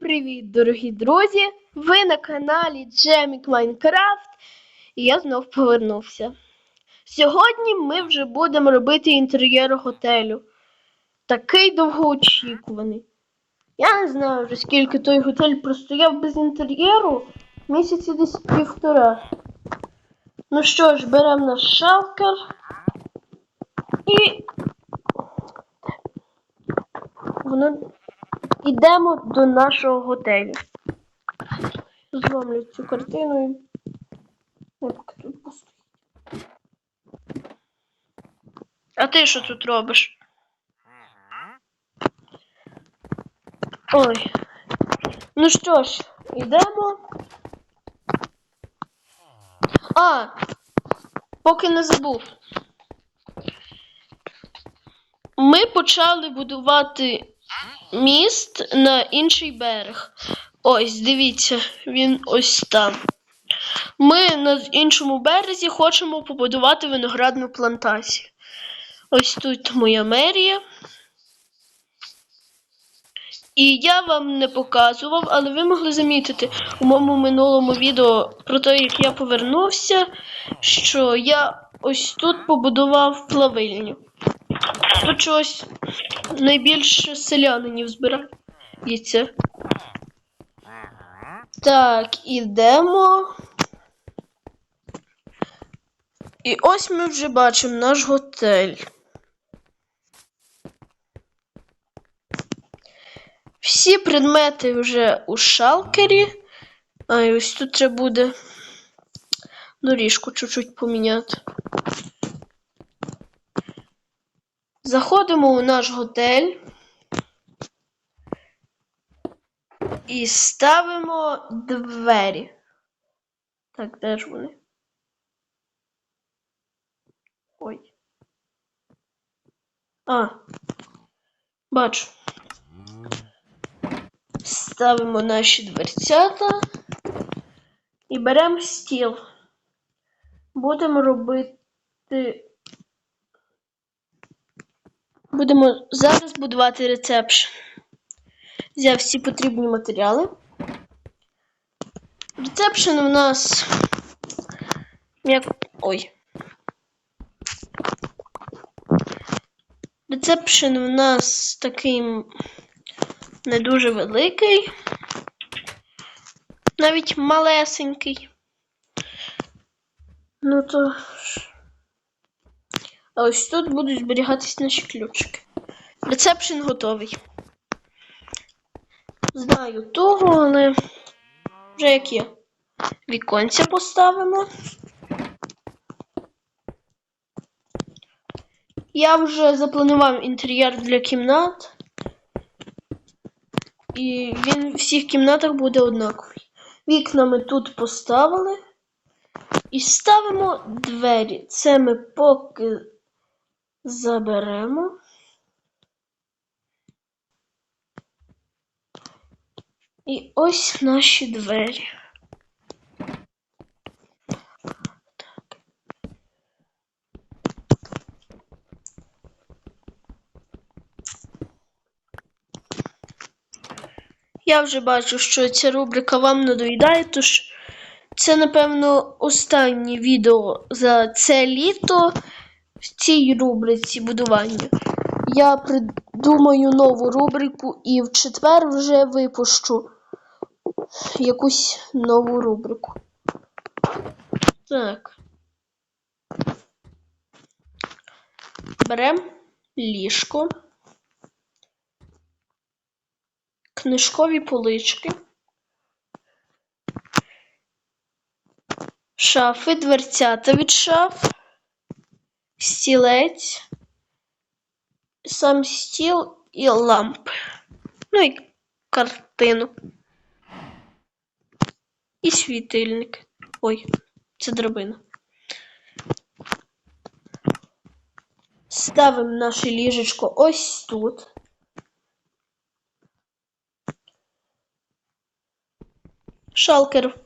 привіт, дорогі друзі! Ви на каналі Джемік Майнкрафт і я знов повернувся. Сьогодні ми вже будемо робити інтер'єр готелю. Такий довгоочікуваний. Я не знаю вже скільки той готель простояв без інтер'єру. Місяці десь півтора. Ну що ж, беремо наш шалкер і. Воно Ідемо до нашого готелю. Зломлю цю картину. і- тут постоїть. А ти що тут робиш? Ой. Ну що ж, йдемо. А, поки не забув. Ми почали будувати міст на інший берег. Ось, дивіться, він ось там. Ми на іншому березі хочемо побудувати виноградну плантацію. Ось тут моя мерія. І я вам не показував, але ви могли замітити у моєму минулому відео про те, як я повернувся, що я ось тут побудував плавильню. Тут чогось найбільше селянинів збирається. Так, ідемо. І ось ми вже бачимо наш готель. Всі предмети вже у шалкері. А ось тут треба буде доріжку чуть-чуть поміняти. Заходимо у наш готель і ставимо двері. Так, де ж вони? Ой. А, бачу. Ставимо наші дверцята і беремо стіл. Будемо робити. Будемо зараз будувати рецепшн. Взяв всі потрібні матеріали. Рецепшн у нас. Як. Ой. Рецепшн у нас такий не дуже великий. Навіть малесенький. Ну то. А ось тут будуть зберігатись наші ключики. Рецепшн готовий. Знаю того, але вже як є. Віконця поставимо. Я вже запланував інтер'єр для кімнат. І він в всіх кімнатах буде однаковий. Вікна ми тут поставили. І ставимо двері. Це ми поки заберемо. І ось наші двері. Так. Я вже бачу, що ця рубрика вам надоїдає, тож це, напевно, останнє відео за це літо в цій рубриці будування. Я придумаю нову рубрику і в четвер вже випущу якусь нову рубрику. Так. Беремо ліжко, книжкові полички, шафи, дверцята від шаф, стілець, сам стіл і лампи. Ну і картину. І світильник. Ой, це драбина. Ставимо наше ліжечко ось тут. Шалкер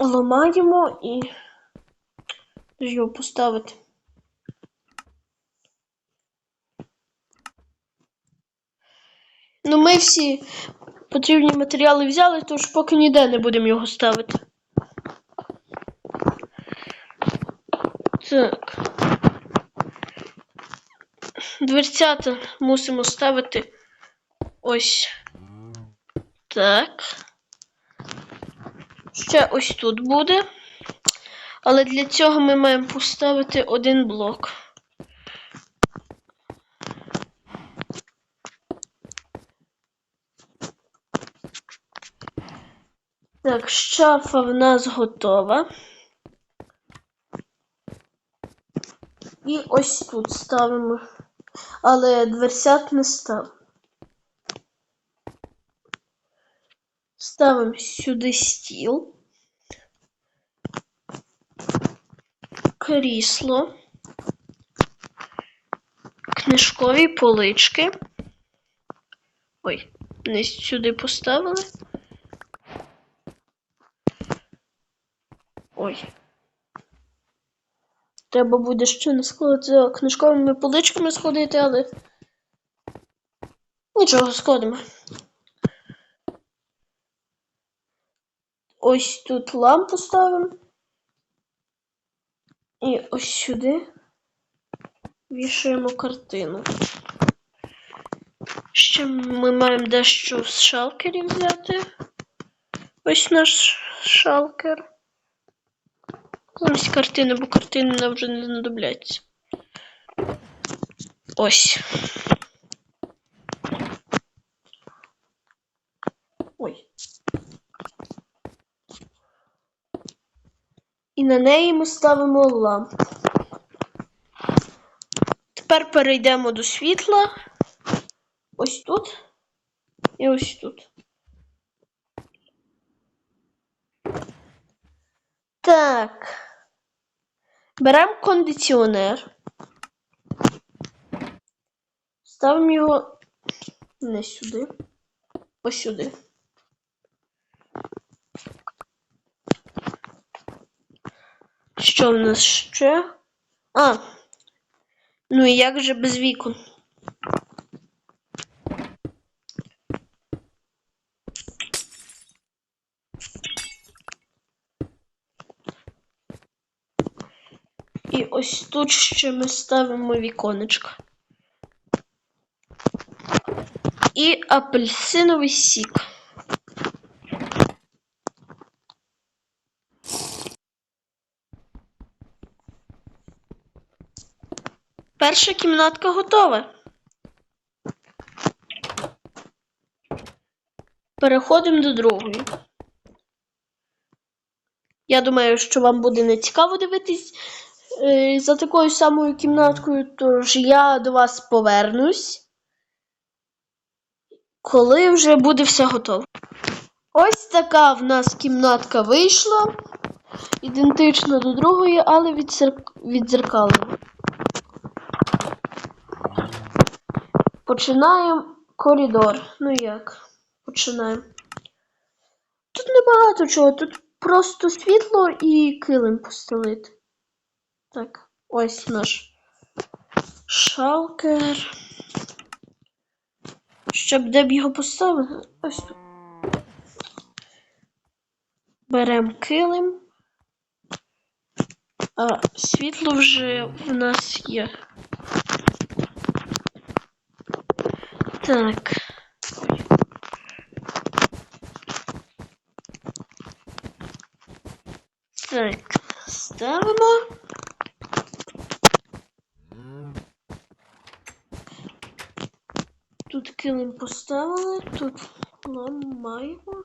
ламаємо і його поставити. Ну, ми всі потрібні матеріали взяли, тож поки ніде не будемо його ставити. Так. Дверцята мусимо ставити ось так. Ще ось тут буде. Але для цього ми маємо поставити один блок. Так, шафа в нас готова. І ось тут ставимо. Але дверцят не став. Ставимо сюди стіл. Крісло. Книжкові полички. Ой, не сюди поставили. Ой. Треба буде ще не за книжковими поличками сходити, але. Нічого, сходимо. Ось тут лампу ставимо. І ось сюди вішаємо картину. Ще ми маємо дещо з шалкерів взяти. Ось наш шалкер. Ось картини, бо картини нам вже не знадобляться. Ось. Ой. І на неї ми ставимо лампу. Тепер перейдемо до світла. Ось тут і ось тут. Так. Беремо кондиціонер. Ставимо його не сюди, ось сюди. Що в нас ще? А. Ну і як же без вікон? І ось тут ще ми ставимо віконечко. І апельсиновий сік. Перша кімнатка готова. Переходимо до другої. Я думаю, що вам буде не цікаво дивитись е, за такою самою кімнаткою, тож я до вас повернусь, коли вже буде все готово. Ось така в нас кімнатка вийшла. Ідентична до другої, але відзерк- відзеркалена. Починаємо коридор. Ну як? Починаємо. Тут небагато чого, тут просто світло і килим постелити. Так, ось наш шалкер. Щоб де б його поставити? Ось тут. Беремо килим. А світло вже в нас є. Так. Так, ставимо. Тут килим поставили, тут ламаємо.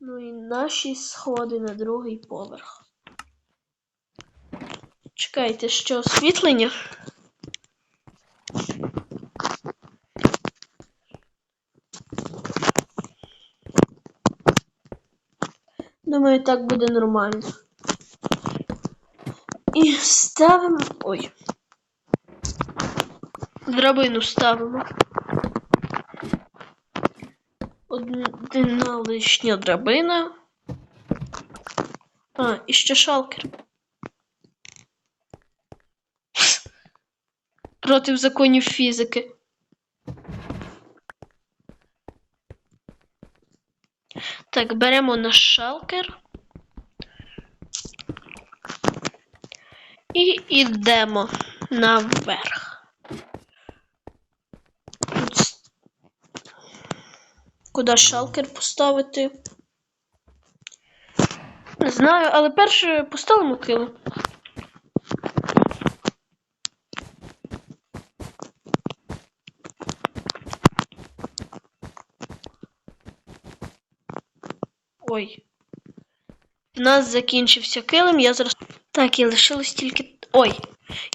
Ну і наші сходи на другий поверх. Чекайте, що освітлення? Думаю, так буде нормально. І ставимо. Ой. Драбину ставимо. Одна лишня драбина. А, і ще шалкер. Проти законів фізики. Так, беремо наш шалкер. І йдемо наверх. Куди шалкер поставити? Не знаю, але перше поставимо килим. Ой. В нас закінчився килим, я зараз. Так, і лишилось тільки. Ой,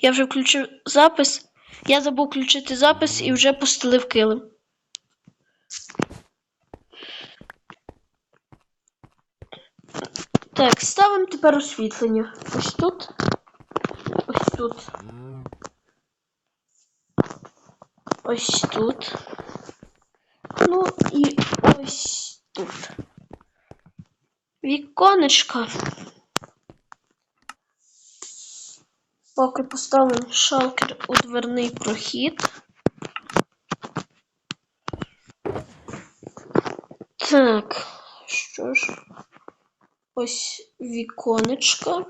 я вже включив запис. Я забув включити запис і вже постелив килим. Так, ставимо тепер освітлення. Ось тут. Ось тут. Ось тут. Ну і ось тут. Віконечко. Поки поставимо шалкер у дверний прохід. Так, що ж, ось віконечко.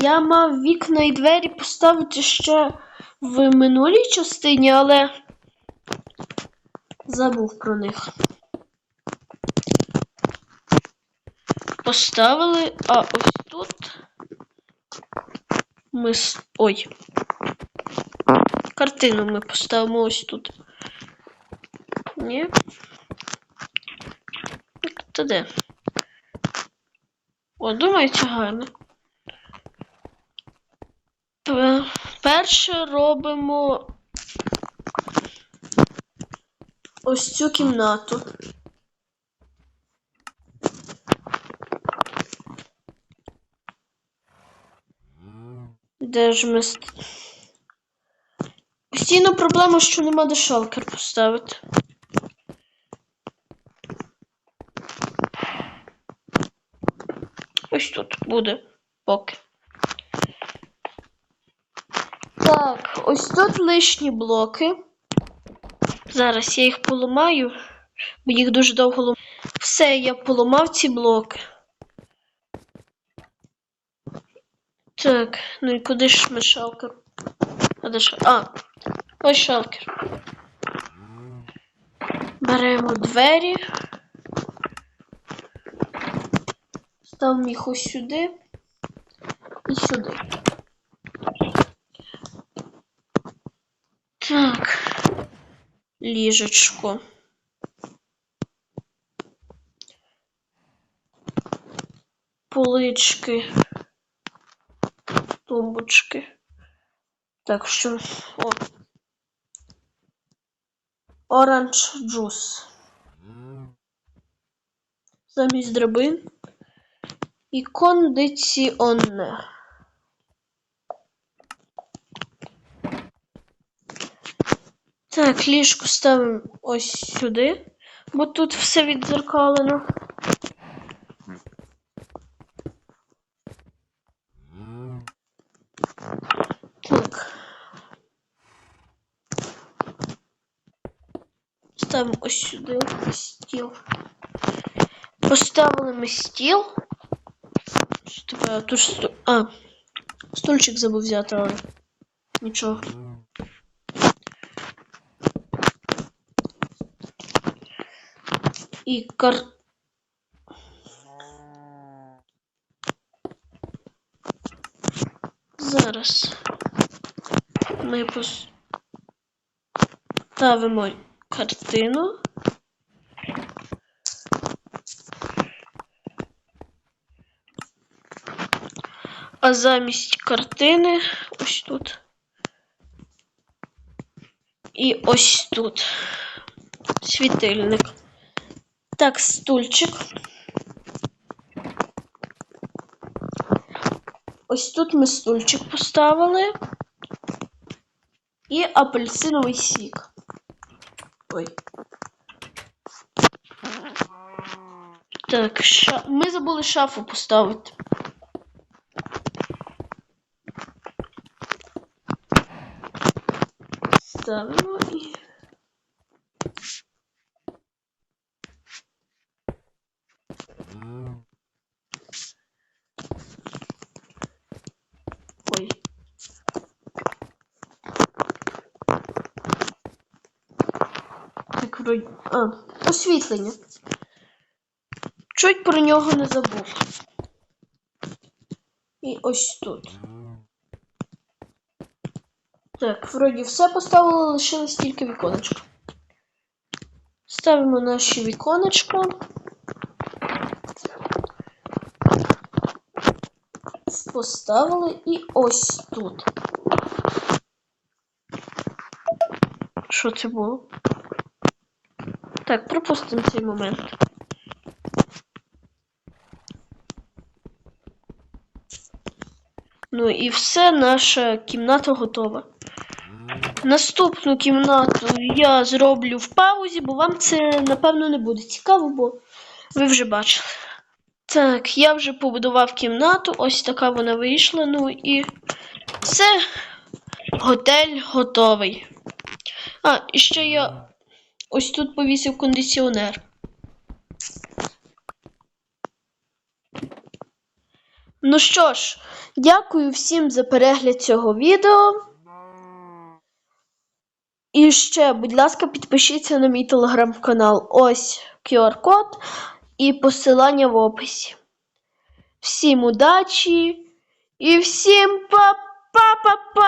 Я мав вікна і двері поставити ще в минулій частині, але забув про них. Поставили, а ось тут ми. с- Ой. Картину ми поставимо ось тут. Ні. Та де? О, думаю, це гарно. Перше робимо ось цю кімнату. Де ж ми. Постійно проблема, що нема де шалкер поставити. Ось тут буде поки. Так, ось тут лишні блоки. Зараз я їх поламаю, бо їх дуже довго лом... Все, я поламав ці блоки. Так, ну і куди ж ми шалкер? А, де ш... а ось шалкер. Беремо двері. Ставимо їх ось сюди і сюди. Так. Ліжечко. Полички. Тумбочки. Так, що. О. Оранж джус. Замість драбин. І кондиціонер. Так, ліжко ставимо ось сюди, бо тут все віддзеркалено. Так. Ставимо ось сюди стіл. Поставили ми стіл. Що таке? Тут ж сту... А, стульчик забув взяти, але нічого. І кар... Зараз ми поставимо картину. А замість картини ось тут. І ось тут світильник. Так, стульчик. Ось тут ми стульчик поставили. І апельсиновий сік. Ой. Так, ша... ми забули шафу поставити. Ставимо і. Вроді. А, освітлення. Чуть про нього не забув. І ось тут. Так, вроді все поставили, лишилось тільки віконечко. Ставимо наші віконечко. Поставили і ось тут. Що це було? Так, пропустимо цей момент. Ну і все, наша кімната готова. Наступну кімнату я зроблю в паузі, бо вам це напевно не буде цікаво, бо ви вже бачили. Так, я вже побудував кімнату, ось така вона вийшла. Ну і все, готель готовий. А, і ще я ось тут повісив кондиціонер. Ну що ж, дякую всім за перегляд цього відео. І ще, будь ласка, підпишіться на мій телеграм-канал. Ось QR-код і посилання в описі. Всім удачі і всім па-па-па-па!